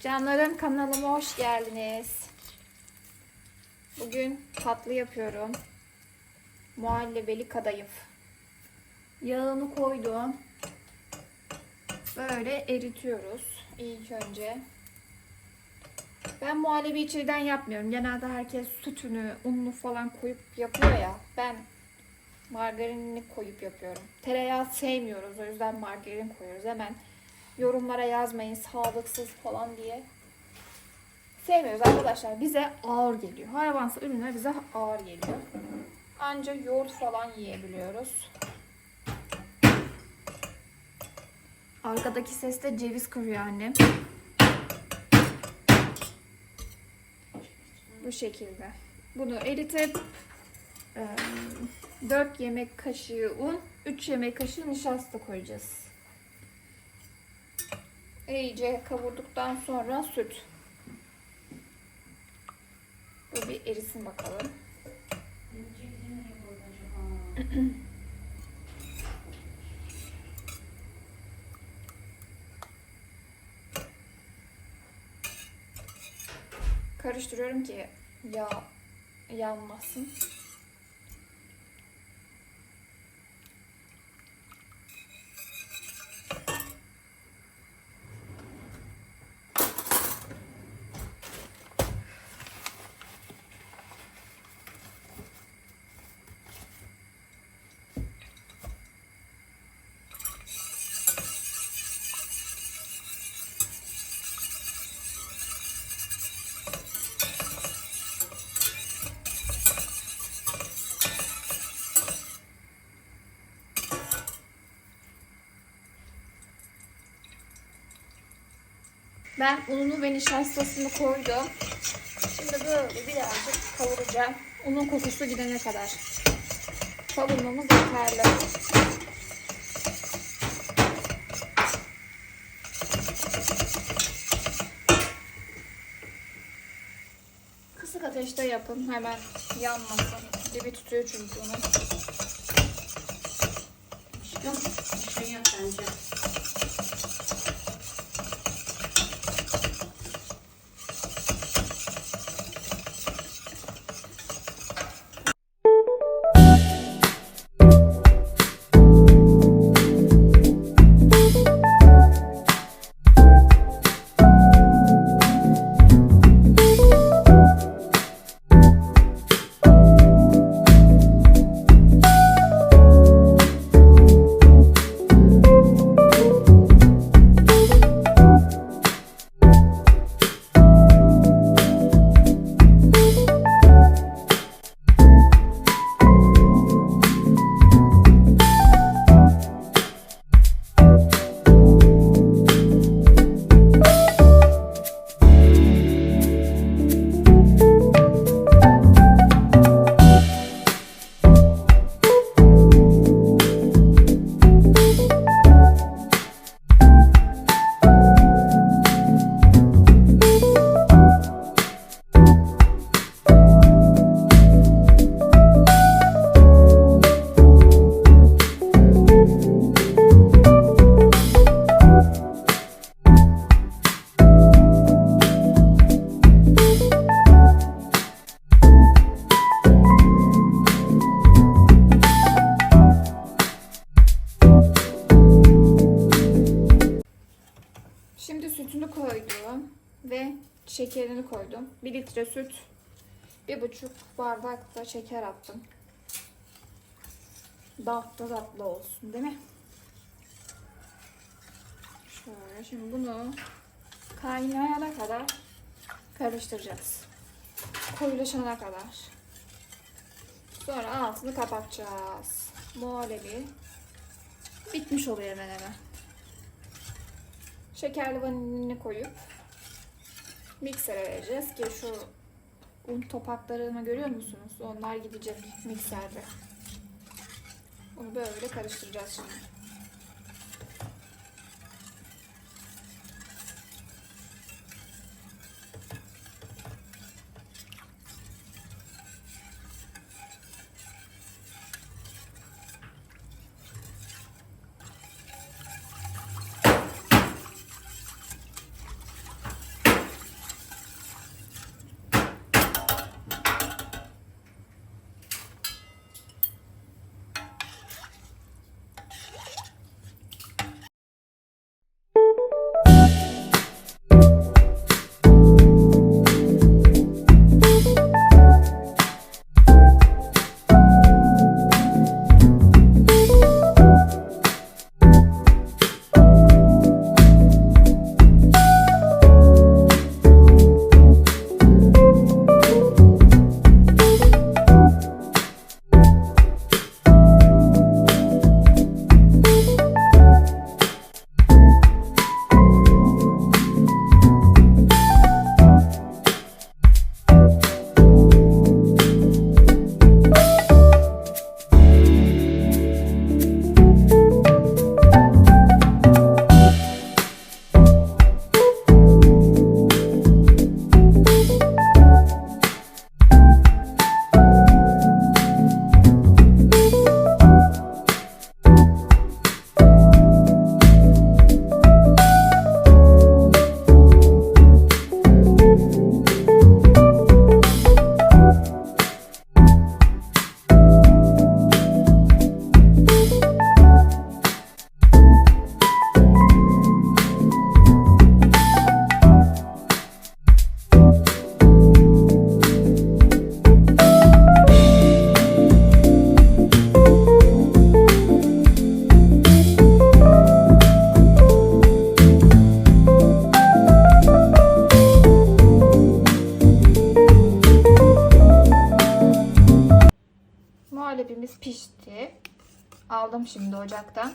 Canlarım kanalıma hoş geldiniz. Bugün tatlı yapıyorum. Muhallebeli kadayıf. Yağını koydum. Böyle eritiyoruz ilk önce. Ben muhallebi içeriden yapmıyorum. Genelde herkes sütünü, ununu falan koyup yapıyor ya. Ben margarinini koyup yapıyorum. Tereyağı sevmiyoruz. O yüzden margarin koyuyoruz. Hemen yorumlara yazmayın sağlıksız falan diye. Sevmiyoruz arkadaşlar. Bize ağır geliyor. Hayvansal ürünler bize ağır geliyor. Ancak yoğurt falan yiyebiliyoruz. Arkadaki ses de ceviz kırıyor annem. Bu şekilde. Bunu eritip 4 yemek kaşığı un, 3 yemek kaşığı nişasta koyacağız. İyice kavurduktan sonra süt. Bu bir erisin bakalım. Karıştırıyorum ki yağ yanmasın. Ben ununu ve nişastasını koydum. Şimdi böyle birazcık kavuracağım. Unun kokusu gidene kadar. Kavurmamız yeterli. Kısık ateşte yapın. Hemen yanmasın. Dibi tutuyor çünkü unun. Aşkım bir şey yap bence. Koydum. 1 litre süt, bir buçuk bardak da şeker attım. Tatlı tatlı olsun değil mi? Şöyle şimdi bunu kaynayana kadar karıştıracağız. Koyulaşana kadar. Sonra altını kapatacağız. Muhallebi bitmiş oluyor hemen hemen. Şekerli vanilini koyup miksere vereceğiz ki şu un topaklarını görüyor musunuz? Onlar gidecek mikserde. Onu böyle karıştıracağız şimdi. Aldım şimdi ocaktan.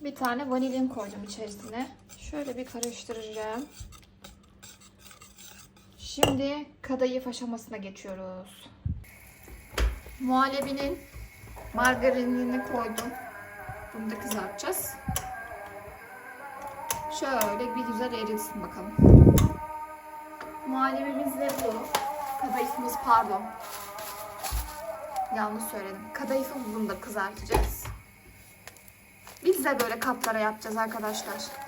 Bir tane vanilin koydum içerisine. Şöyle bir karıştıracağım. Şimdi kadayıf aşamasına geçiyoruz. Muhallebinin margarinini koydum. Bunu da kızartacağız. Şöyle bir güzel erisin bakalım. Muhallebimiz de bu. Kadayıfımız pardon. Yanlış söyledim. Kadayıfı bunu da kızartacağız. Biz de böyle kaplara yapacağız arkadaşlar.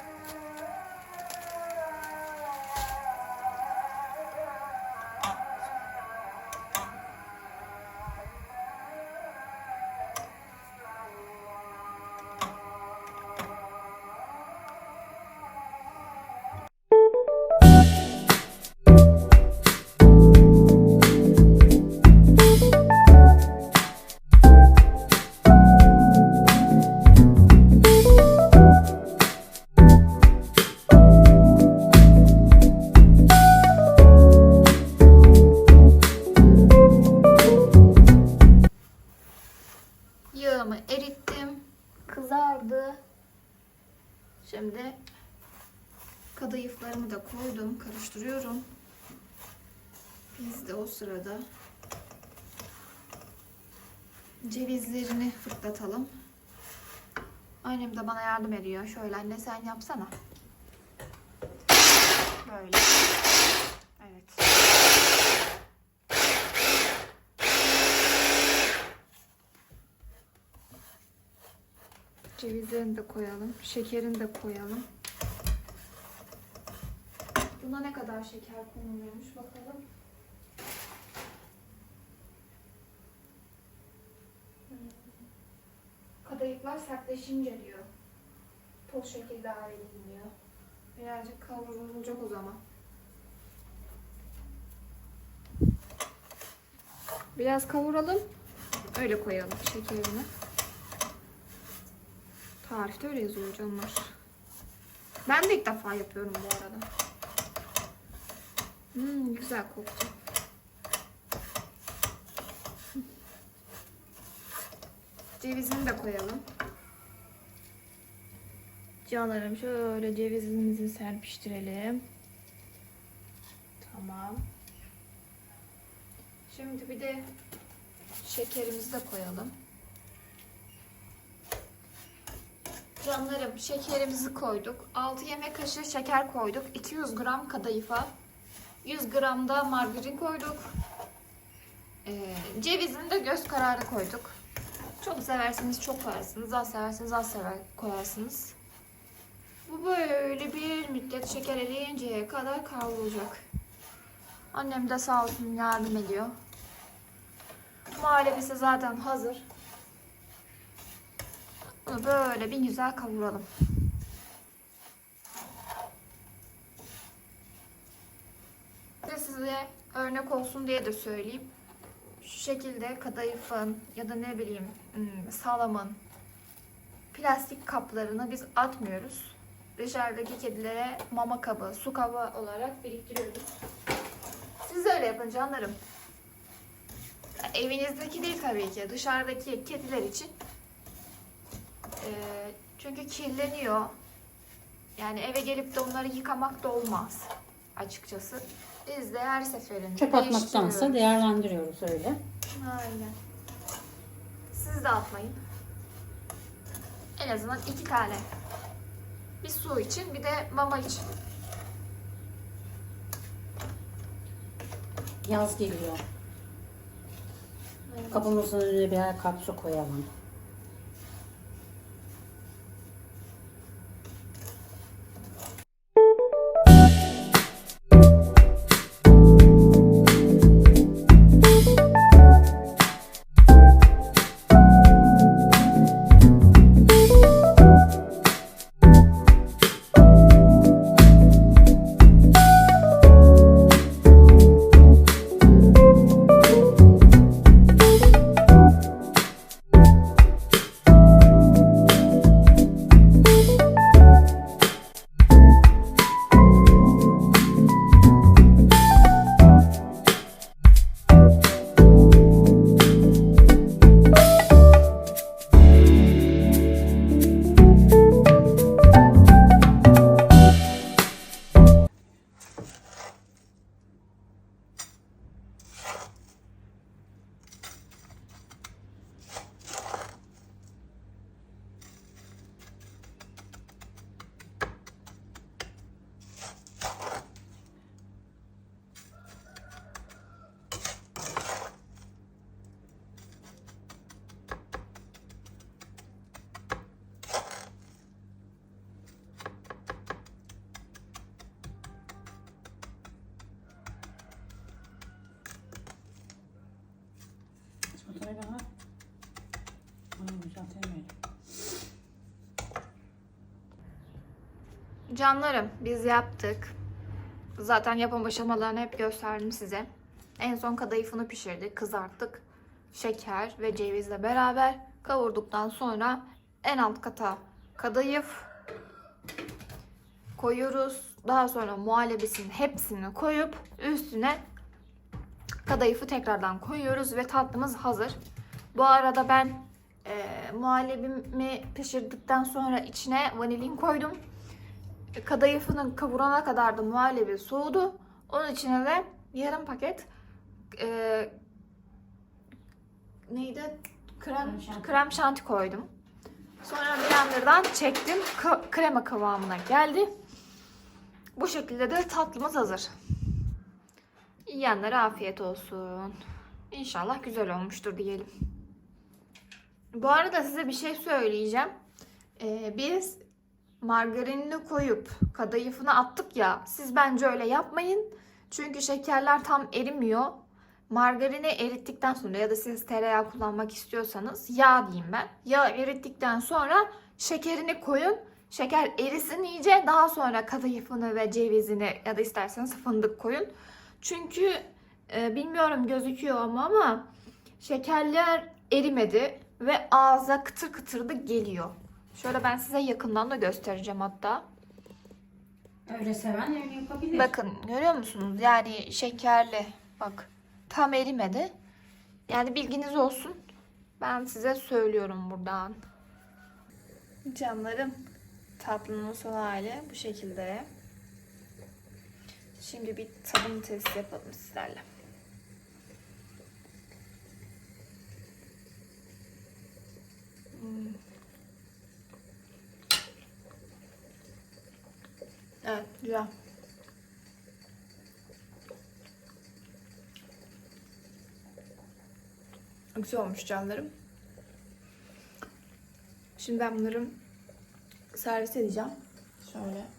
Koydum. Karıştırıyorum. Biz de o sırada cevizlerini fırlatalım. Annem de bana yardım ediyor. Şöyle anne sen yapsana. Böyle. Evet. Cevizlerini de koyalım. Şekerini de koyalım. Buna ne kadar şeker konuluyormuş bakalım. Kadayıflar sertleşince diyor. Toz şekilde ilave edilmiyor. Birazcık kavrulacak o zaman. Biraz kavuralım. Öyle koyalım şekerini. Tarifte öyle yazıyor canlar. Ben de ilk defa yapıyorum bu arada. Hmm, güzel koktu. Cevizini de koyalım. Canlarım şöyle cevizimizi serpiştirelim. Tamam. Şimdi bir de şekerimizi de koyalım. Canlarım şekerimizi koyduk. 6 yemek kaşığı şeker koyduk. 200 gram kadayıfa. 100 gram da margarin koyduk. Ee, cevizini de göz kararı koyduk. Çok severseniz çok koyarsınız. Az severseniz az sever koyarsınız. Bu böyle bir müddet şeker eriyinceye kadar kavrulacak. Annem de sağ olsun yardım ediyor. Muhallebisi zaten hazır. Bunu böyle bir güzel kavuralım. Ve size örnek olsun diye de söyleyeyim. Şu şekilde kadayıfın ya da ne bileyim hmm, salamın plastik kaplarını biz atmıyoruz. Dışarıdaki kedilere mama kabı, su kabı olarak biriktiriyoruz. Siz öyle yapın canlarım. Evinizdeki değil tabii ki. Dışarıdaki kediler için ee, çünkü kirleniyor. Yani eve gelip de onları yıkamak da olmaz açıkçası. Biz de her seferinde Çöp atmaktansa değerlendiriyoruz öyle. Aynen. Siz de atmayın. En azından iki tane. Bir su için bir de mama için. Yaz geliyor. Kapımızın önüne birer kap su koyalım. Canlarım biz yaptık. Zaten yapım aşamalarını hep gösterdim size. En son kadayıfını pişirdik, kızarttık. Şeker ve cevizle beraber kavurduktan sonra en alt kata kadayıf koyuyoruz. Daha sonra muhallebisinin hepsini koyup üstüne kadayıfı tekrardan koyuyoruz ve tatlımız hazır. Bu arada ben e, muhallebimi pişirdikten sonra içine vanilin koydum. Kadayıfını kavurana kadar da muhallebi soğudu. Onun içine de yarım paket e, neydi? Krem, Krem şanti. krem şanti koydum. Sonra blenderdan çektim. Ka- krema kıvamına geldi. Bu şekilde de tatlımız hazır. Yiyenlere afiyet olsun. İnşallah güzel olmuştur diyelim. Bu arada size bir şey söyleyeceğim. Ee, biz margarinini koyup kadayıfını attık ya. Siz bence öyle yapmayın. Çünkü şekerler tam erimiyor. Margarini erittikten sonra ya da siz tereyağı kullanmak istiyorsanız yağ diyeyim ben. Yağ erittikten sonra şekerini koyun. Şeker erisin iyice. Daha sonra kadayıfını ve cevizini ya da isterseniz fındık koyun. Çünkü e, bilmiyorum gözüküyor ama ama şekerler erimedi ve ağza kıtır kıtır da geliyor. Şöyle ben size yakından da göstereceğim hatta. Öyle seven öyle yapabilir. Bakın görüyor musunuz? Yani şekerli. Bak tam erimedi. Yani bilginiz olsun. Ben size söylüyorum buradan. Canlarım tatlının son hali bu şekilde. Şimdi bir tadım testi yapalım sizlerle. Evet, güzel. Güzel olmuş canlarım. Şimdi ben bunları servis edeceğim. Şöyle.